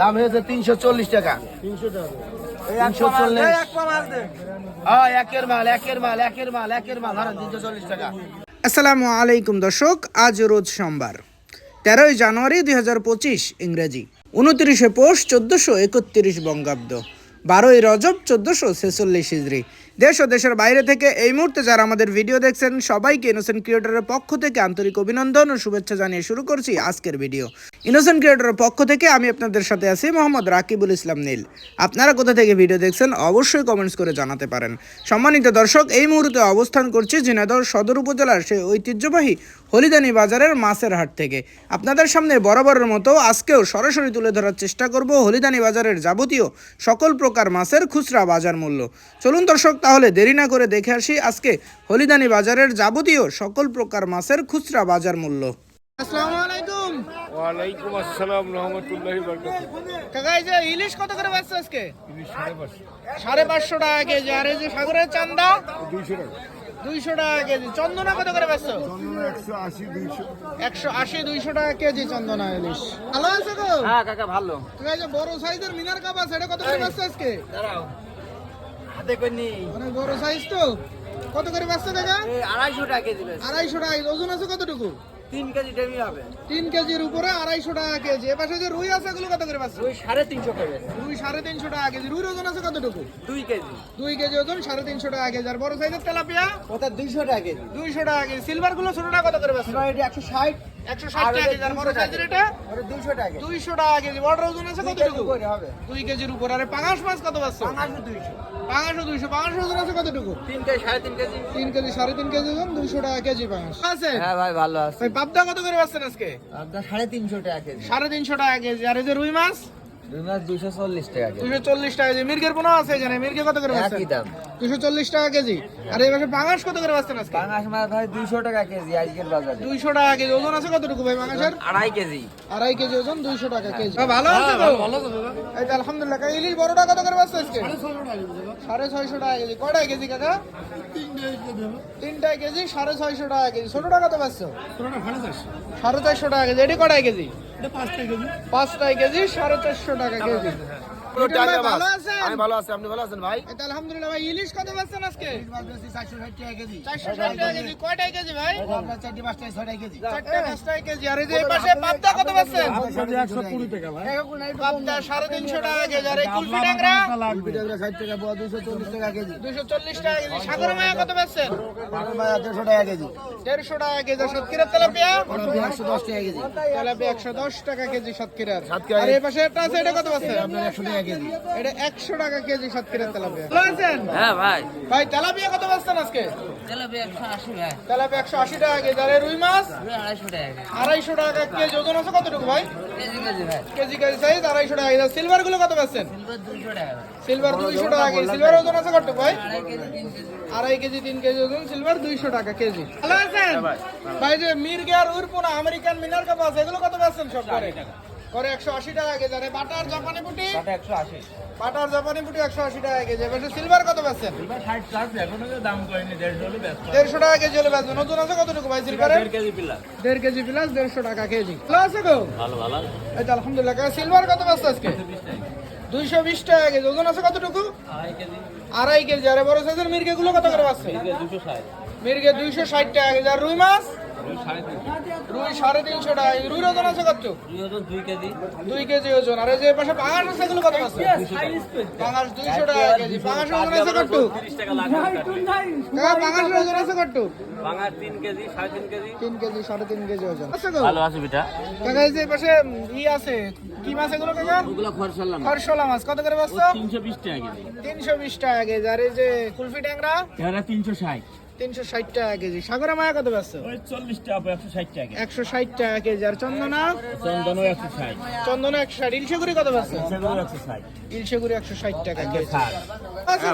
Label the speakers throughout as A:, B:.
A: দাম হয়েছে তিনশো চল্লিশ টাকা।
B: তিনশো
A: চল্লিশ। হ্যাঁ একের মাল একের মাল একের মাল একের মাল। ধরেন তিনশো চল্লিশ টাকা।
C: আসসালামু আলাইকুম দর্শক আজ রোজ সোমবার তেরোই জানুয়ারি দুই হাজার পঁচিশ ইংরেজি। উনত্রিশে পৌষ চোদ্দোশো একত্রিশ বঙ্গাব্দ। বারোই রজব চোদ্দোশো ছেচল্লিশ হিজড়ি। দেশ ও দেশের বাইরে থেকে এই মুহূর্তে যারা আমাদের ভিডিও দেখছেন, সবাইকে ইনোসেন্ট ক্রিয়েটরের পক্ষ থেকে আন্তরিক অভিনন্দন ও শুভেচ্ছা জানিয়ে শুরু করছি আজকের ভিডিও ইনোসেন্ট ক্রিয়েটরের পক্ষ থেকে আমি আপনাদের সাথে আছি মোহাম্মদ রাকিবুল ইসলাম নীল। আপনারা কোথা থেকে ভিডিও দেখছেন, অবশ্যই কমেন্টস করে জানাতে পারেন। সম্মানিত দর্শক, এই মুহূর্তে অবস্থান করছি ঝিনাইদহ সদর উপজেলার সেই ঐতিহ্যবাহী হলিদানি বাজারের মাছের হাট থেকে। আপনাদের সামনে বরাবরের মতো আজকেও সরাসরি তুলে ধরার চেষ্টা করব হলিদানি বাজারের যাবতীয় সকল প্রকার মাছের খুচরা বাজার মূল্য। চলুন দর্শক তাহলে দেরি না করে দেখে আসি আজকে হলিদানি বাজারের যাবতীয় সকল প্রকার মাছের খুচরা বাজার মূল্য। আসসালামু আলাইকুম।
B: ওয়ালাইকুম আসসালাম রহমতুল্লাহি বরকাত
C: কাকা এই যে ইলিশ কত করে আজকে? টাকা কেজি। আর এই যে সাগরের চান্দা?
B: দুইশো টাকা।
C: দুইশো টাকা কেজি। চন্দনা কত করে টাকা কেজি চন্দনা ইলিশ। ভালো আছে গো?
A: হ্যাঁ কাকা ভালো।
C: কাকা এই যে বড় সাইজের মিনার কাপ আছে এটা কত করে পাচ্ছে আজকে?
A: দাঁড়াও। হাতে করি
C: অনেক বড় সাইজ তো। কত করে পাচ্ছে কাকা
A: আড়াইশো টাকা কেজি
C: আড়াইশো টাকা ওজন আছে কতটুকু?
A: তিন কেজি ডেমি হবে।
C: তিন কেজির উপরে আড়াইশো টাকা কেজি। এপাশে যে রুই আছে এগুলো কত করে পাচ্ছে
A: ওই সাড়ে তিনশো কেজি
C: রুই সাড়ে তিনশো টাকা কেজি। রুইর ওজন আছে কতটুকু?
A: দুই কেজি।
C: দুই কেজি ওজন সাড়ে তিনশো টাকা কেজি। আর বড় সাইজের তেলাপিয়া?
A: ওটা দুইশো টাকা কেজি।
C: দুইশো টাকা কেজি। সিলভারগুলো ছোটটা কত করে পাচ্ছে
A: এটা একশো ষাট। দুইশো টাকা কেজি।
C: বড় ওজন আছে কতটুকু? দুই কেজির উপর। আরে পাঙাশ মাছ কত পাচ্ছে? পাঙাশও দুইশো। পাঙাশ ওজন আছে কতটুকু?
A: তিন কেজি সাড়ে তিন কেজি।
C: তিন কেজি সাড়ে তিন কেজি ওজন দুইশো টাকা কেজি পাঙাশ। আছে?
A: হ্যাঁ ভাই ভালো আছে।
C: পাবদা কত করে পাচ্ছেন আজকে?
A: আপনার সাড়ে তিনশো টাকা কেজি।
C: সাড়ে তিনশো টাকা কেজি। আর এই যে রুই মাছ?
A: দুই চল্লিশ টাকা
C: দুশো চল্লিশ টাকা কেজি। মির্গের পোনা আছে এখানে মির্গে কত করে পাচ্ছেন
A: একই দাম।
C: দুশো চল্লিশ টাকা কেজি। আর এই পাঙাশ কত করে পাচ্ছেন আজকে?
A: পাঙাশ মাছ ভাই দুইশো টাকা কেজি আজকের বাজারে।
C: দুইশো টাকা কেজি। ওজন আছে কতটুকু ভাই পাঙাশের?
A: আড়াই কেজি।
C: আড়াই কেজি ওজন দুইশো টাকা কেজি। ভালো আছে এই আলহামদুলিল্লাহ। কাকা ইলিশ বড়টা কত করে আজকে? সাড়ে ছয়শো টাকা কেজি কয়টায় কেজি। কাকা? তিনটায় কেজি সাড়ে ছয়শো টাকা কেজি। ছোটটা কত পাচ্ছ সাড়ে চারশো। টাকা কেজি। এটি কটায় কেজি? পাঁচটায় কেজি? সাড়ে চারশো টাকা কেজি। মিটন ভাই ভালো আছেন?
A: আমি ভালো আছি আপনি ভালো আছেন ভাই?
C: আলহামদুলিল্লাহ ভাই ইলিশ কত পাচ্ছেন আজকে?
A: চারশো ষাট টাকা কেজি।
C: চারশো ষাট টাকা কেজি। কয়টায় কেজি ভাই?
A: চারটি পাঁচটায় ছয়টায় কেজি।
C: চারটে পাঁচটায় কেজি। আর এই যে পাশে পাবদা কত পাচ্ছেন
B: একশো কুড়ি টাকা ভাই।
C: পাবদা সাড়ে তিনশো টাকা কেজি। আর এই কুলফি ট্যাংরা?
A: ষাট টাকা পোয়া দুশো চল্লিশ টাকা কেজি।
C: দুশো চল্লিশ টাকা কেজি। সাগর মায়া কত পাচ্ছেন
A: দেড়শো টাকা কেজি।
C: দেড়শো টাকা কেজি। আর তেলাপিয়া?
A: একশো দশ টাকা কেজি।
C: তেলাপিয়া একশো দশ টাকা কেজি আর এই পাশে একটা আছে এটা কত পাচ্ছেন
A: আপনার একশো টাকা কেজি।
C: এটা একশো টাকা কেজি সাতক্ষীরা তেলাপিয়া। ভালো আছেন
A: হ্যাঁ ভাই।
C: ভাই তেলাপিয়া কত পাচ্ছেন আজকে?
A: তেলাপি একশো আশি ভাই।
C: তেলাপিয়া একশো আশি টাকা কেজি। আর রুই মাছ?
A: আড়াইশো টাকা কেজি।
C: ওজন আছে কতটুকু ভাই?
A: কেজি কেজি ভাই।
C: কেজি কেজি সাইজ আড়াইশো টাকা সিলভারগুলো কত পাচ্ছেন? সিলভার দুইশো টাকা কেজি। সিলভার ওজন আছে কতটুকু ভাই?
A: আড়াই কেজি তিন কেজি।
C: আড়াই কেজি তিন কেজি ওজন সিলভার দুইশো টাকা কেজি। ভালো আছেন ভাই যে মির্গে আর উরপুনা আমেরিকান মিনার কাপ আছে এগুলো কত পাচ্ছেন সব করে? করে একশো আশি টাকা কেজি আর বাটার জাপানি পুটি?
A: একশো আশি।
C: বাটার জাপানি পুটি একশো আশি টাকা কেজি এবার সিলভার কত পাচ্ছেন
B: ষাট চার্জ এখনও দাম হলে
C: টাকা কেজি হলে নতুন আছে কতটুকু ভাই
B: কেজি পিলার
C: দেড় কেজি প্লাস দেড়শো টাকা কেজি। ভালো আছে গো?
B: ভালো ভালো।
C: এই তো আলহামদুলিল্লাহ কাকা, সিলভার কত পাচ্ছে আজকে? দুইশো বিশ টাকা কেজি। ওজন আছে কতটুকু?
B: আড়াই কেজি।
C: আড়াই কেজি। আর বড় সাইজের মির্গে গুলো কত করে
B: ষাট।
C: মির্গে দুইশো ষাট টাকা কেজি। আর রুই মাছ? রুই সাড়ে তিনশো টাকা। রুইর ওজন আছে কত?
B: দুই কেজি
C: দুই কেজি ওজন। আর এই যে পাশে পাঙাশ আছে এগুলো কত আছে পাঙাশ দুইশো টাকা কেজি। পাঙাশ ওজন আছে কত? কাকা পাঙাশ ওজন আছে কত?
B: বাঙার তিন কেজি সাড়ে তিন কেজি
C: তিন কেজি সাড়ে তিন কেজি ওজন। আছে গো
B: ভালো আছে বিটা।
C: কাকা এই যে পাশে ই আছে। কি মাছ এগুলো কাকা?
B: ওগুলো খরচালাম
C: খরশোলা মাছ। কত করে বস্তা
B: তিনশো বিশ টাকা কেজি।
C: তিনশো বিশ টাকা কেজি। আর এই যে কুলফি ট্যাংরা?
B: এরা তিনশো ষাট।
C: তিনশো ষাট টাকা কেজি। সাগরা মায়া কত ব্যস্ত?
B: চল্লিশ টাকা একশো ষাট টাকা কেজি।
C: একশো ষাট টাকা কেজি। আর চন্দনা?
B: চন্দনও একশো ষাট।
C: চন্দনা একশো ষাট। ইলশেগুড়ি কত ব্যস্ত? ইলশেগুড়ি একশো ষাট টাকা কেজি। আচ্ছা,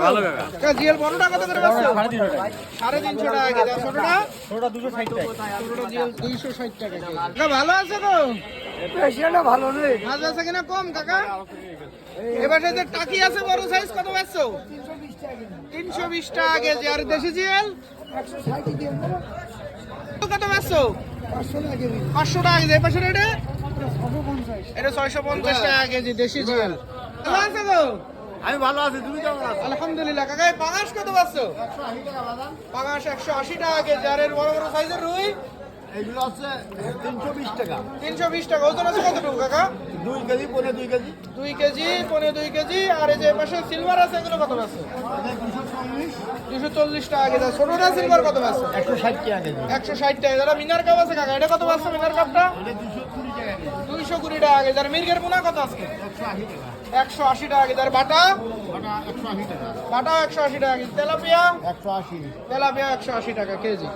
C: জিএল বড়টা কত করে ব্যস্ত?
B: সাড়ে তিনশো টাকা
C: সাড়ে তিনশো টাকা কেজি। আর ছোটটা?
B: দুশো ষাট টাকা
C: ছোটটা জিএল দুইশো ষাট টাকা কেজি। ভালো আছে তো
A: ভালো নেই
C: মাছ আছে কিনা কম কাকা? এবার যে টাকি আছে বড় সাইজ কত ব্যস্ত? তিনশো বিশ টাকা কেজি আর দেশি জিএল। কত ব্যস্ত পাঁচশো টাকা কেজি এই পাশে রেটে এটা ছয়শো পঞ্চাশ টাকা কেজি দেশি জিয়াল ভালো আছে তো
A: আমি ভালো আছি তুমি কেমন আছো?
C: আলহামদুলিল্লাহ। কাকা পাঙাশ কত পাচ্ছ? পাঙাশ একশো আশি টাকা কেজি আর এর বড় বড় সাইজের রুই।
A: এগুলো আছে তিনশো বিশ টাকা।
C: তিনশো বিশ টাকা ওজন আছে কতটুকু কাকা?
A: দুই কেজি পনেরো দুই কেজি।
C: দুই কেজি পনেরো দুই কেজি আর এই যে পাশে সিলভার আছে এগুলো কত পাচ্ছ দুশো চল্লিশ টাকা কেজি। ছোটটা সিলভার কত
A: একশো ষাট টাকা কেজি।
C: একশো ষাট টাকা যারা মিনার কাপ আছে কাকা? এটা কত পাচ্ছ মিনার কাপটা দুইশো কুড়ি টাকা কেজি। আর মির্গের পোনা কত আজকে
A: একশো আশি টাকা।
C: কেজি। আর বাটা?
A: ওটা একশো আশি টাকা।
C: একশো আশি টাকা কেজি। তেলাপিয়া?
A: একশো আশি।
C: তেলাপিয়া একশো আশি টাকা কেজি।